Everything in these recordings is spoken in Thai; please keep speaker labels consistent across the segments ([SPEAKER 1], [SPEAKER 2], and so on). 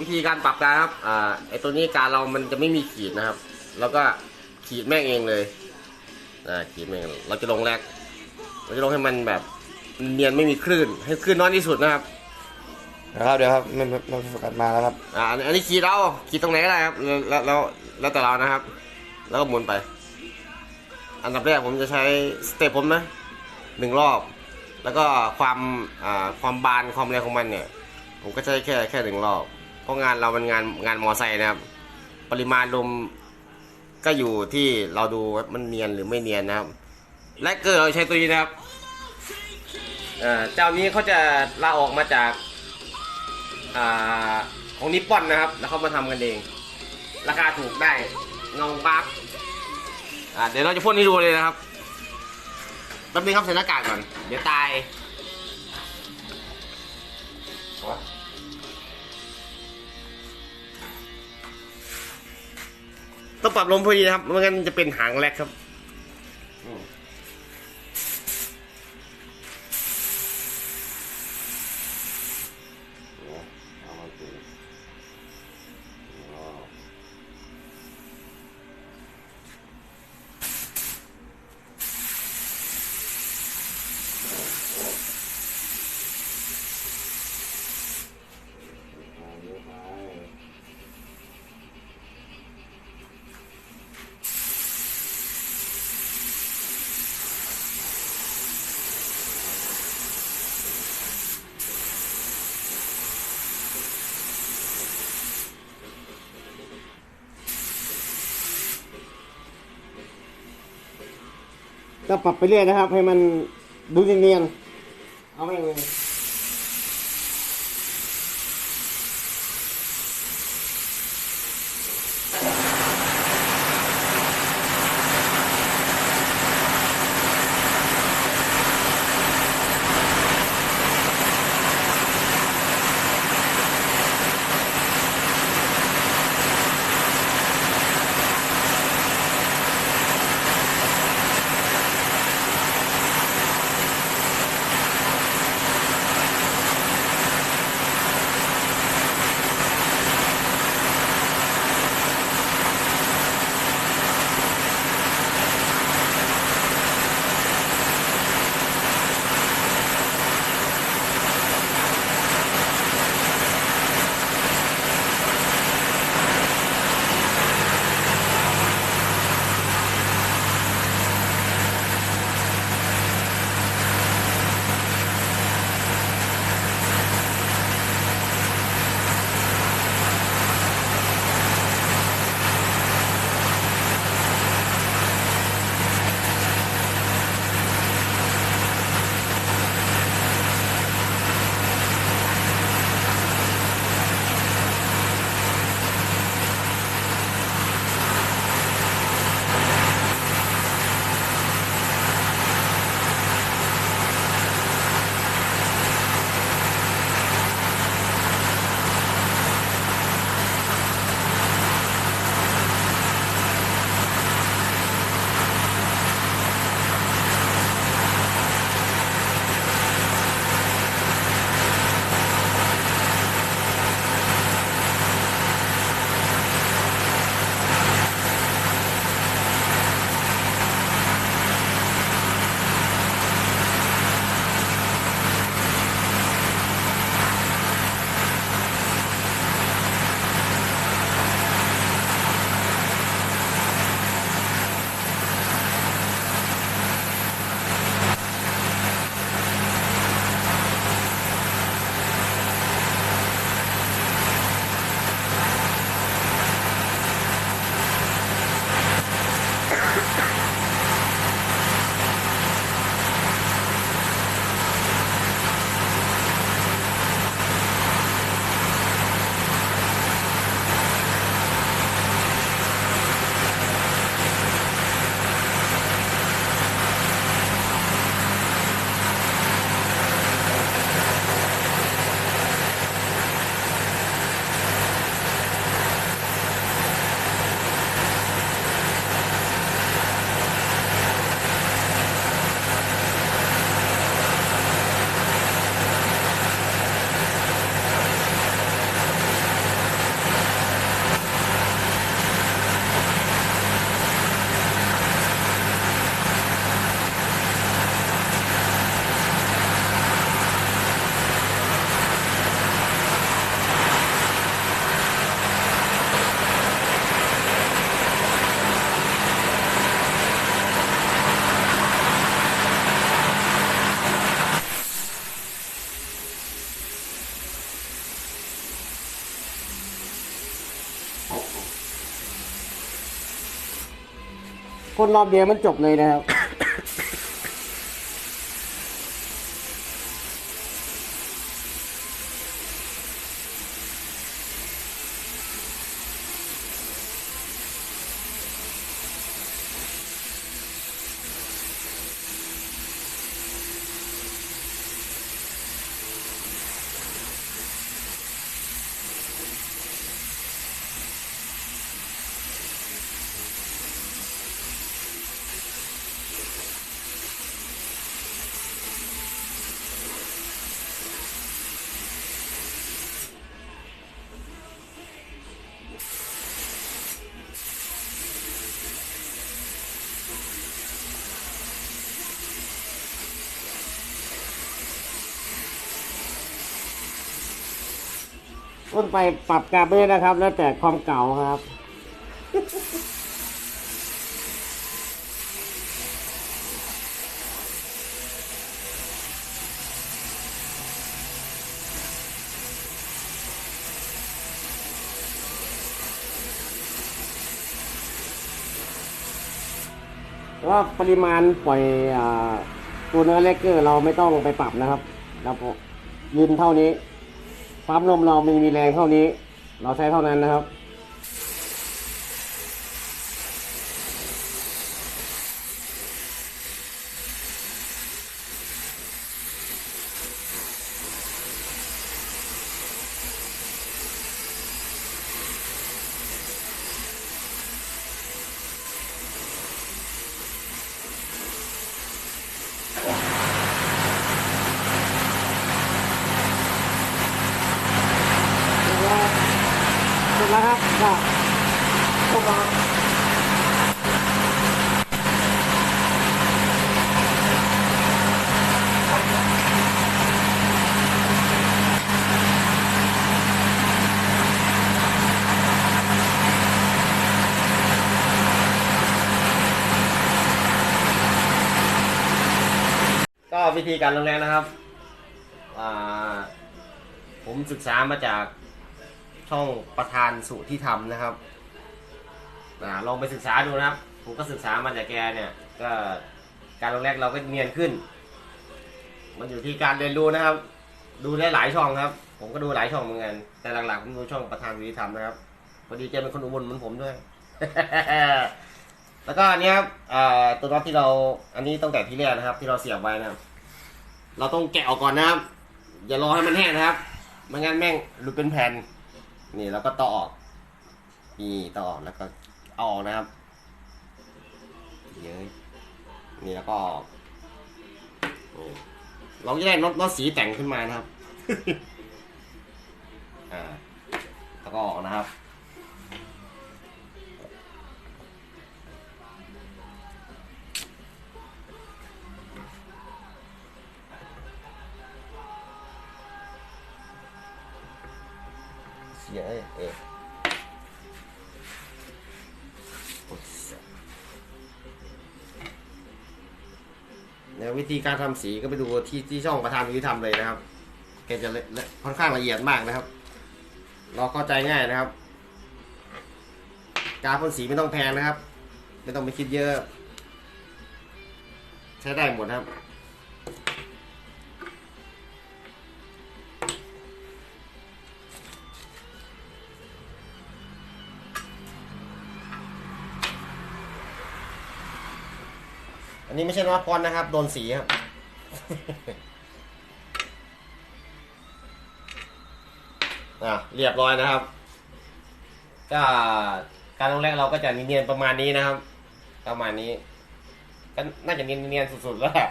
[SPEAKER 1] วิธีการปรับการครับอ่าไอตัวนี้การเรามันจะไม่มีขีดนะครับ แล้วก็ขีดแม่งเองเลยอ่าขีดแม่งเราจะลงแรกเราจะลงให้มันแบบเนียนไม่มีคลื่น ให้คลื่นน้อยที่สุดนะครับ
[SPEAKER 2] นะครับเดี๋ยวครับไม่ไม่ไม่โฟกัสมาแล้วครับ
[SPEAKER 1] อ่าอันอันนี้ขีดเราขีดตรงไหนก็ได้ครับแล้วแล้วแล้วแต่เรานะครับ แล้วก็หมุนไป อันดับแรกผมจะใช้สเต็ปผมนะหนึ่งรอบ แล้วก็ความอ่าความบานความอะไรของมันเนี่ย ผมก็ใช้แค่แค่หนึ่งรอบเพ ราะงานเรามันงานงานมอไซค์นะครับ ปริมาณลมก็อยู่ที่เราดูว่ามันเนียนหรือไม่เนียนนะครับและเกิดเราใช้ตัวนี้นะครับเจ้านี้เขาจะลาออกมาจากอาของนิปปอนนะครับ แล้วเขามาทำกันเอง ราคาถูกได้เงาบักเดี๋ยวเราจะพ่นให้ดูเลยนะครับแป๊บนึงครับใส่หน้ากากก่อน เดี๋ยวตาย ต้องปรับลมพอดีนะครับไม่งั้นจะเป็นหางแรกครับ ก็ปรับไปเรื่อยนะครับ ให้มันดูเนียนๆเอาไปเลย พ่นรอบเดียวมันจบเลยนะครับ ต้นไปปรับกราบด้วยนะครับ แล้วแต่ความเก่าครับแต่ว่าปริมาณปล่อยอตัวเนื้อเลกเกอร์เราไม่ต้องไปปรับนะครับเรายืนเท่านี้ ปั๊มนมเรามีมีแรงเท่านี้ เราใช้เท่านั้นนะครับ เสร็จแล้ว ครับก็วกเราก็วิธีการลงแรงนะครับ ผมศึกษามาจาก ช่องประธานสุที่ทำนะครับอาลองไปศึกษาดูนะครับ ผมก็ศึกษามาจากแกเนี่ยก็การลงแรกเราก็เนียนขึ้น มันอยู่ที่การเรียนรู้นะครับ ดูได้หลายช่องครับ ผมก็ดูหลายช่องเหมือนกัน แต่หลักๆผมดูช่องประธานสุที่ทำนะครับพอดีแกเป็นคนอุบลเหมือนผมด้วย แล้วก็อันนี้ครับตัวน็อตที่เราอันนี้ตั้งแต่ที่แรกนะครับ ที่เราเสียบไว้นะครับเราต้องแกะออกก่อนนะครับ อย่ารอให้มันแห้งนะครับ ไม่งั้นแม่งหลุดเป็นแผ่น นี่แล้วก็ต่อออกนี่ต่อออกแล้วก็ออกนะครับเยอะนี่แล้วก็ออกเราจะได้น็อตน็อตสีแต่งขึ้นมานะครับอ่าแล้วก็ออกนะครับ เยอ้ยเอ๊ะโอ้ยเสียเนี่ยวิธีการทำสีก็ไปดูที่ที่ช่องประธานวิธีทำเลยนะครับ แกจะละละค่อนข้างละเอียดมากนะครับ เราเข้าใจง่ายนะครับ การพ่นสีไม่ต้องแพงนะครับ ไม่ต้องไปคิดเยอะ ใช้ได้หมดครับ นี้ไม่ใช่น็อตพอนนะครับ โดนสีครับ อะเรียบร้อยนะครับ ก็การลงแรกเราก็จะเนียนๆประมาณนี้นะครับ ประมาณนี้ก็น่าจะเนียนๆสุดๆแล้วแหละ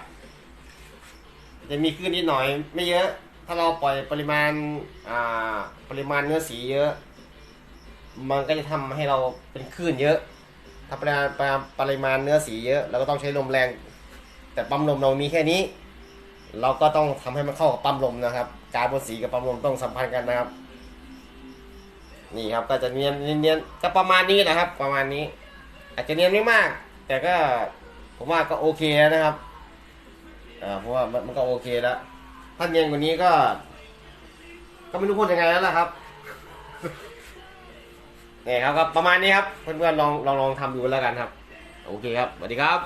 [SPEAKER 1] จะมีขึ้นนิดหน่อย ไม่เยอะ ถ้าเราปล่อยปริมาณอ่าปริมาณเนื้อสีเยอะ มันก็จะทำให้เราเป็นคลื่นเยอะ ถ้าปริมาณปริมาณปริมาณเนื้อสีเยอะเราก็ต้องใช้ลมแรง แต่ปั๊มลมเรามีแค่นี้ เราก็ต้องทำให้มันเข้ากับปั๊มลมนะครับ การบนสีกับปั๊มลมต้องสัมพันธ์กันนะครับ นี่ครับก็จะเนียนเนียนๆก็ประมาณนี้แหละครับ ประมาณนี้ อาจจะเนียนไม่มาก แต่ก็ผมว่าก็โอเคนะครับอ่าเพราะว่ามันมันก็โอเคแล้วถ้าเนียนกว่านี้ก็ ก็ไม่รู้พูดยังไงแล้วล่ะครับ นี่ครับก็ประมาณนี้ครับเพื่อนๆลองลองลองทำดูแล้วกันครับ โอเคครับสวัสดีครับ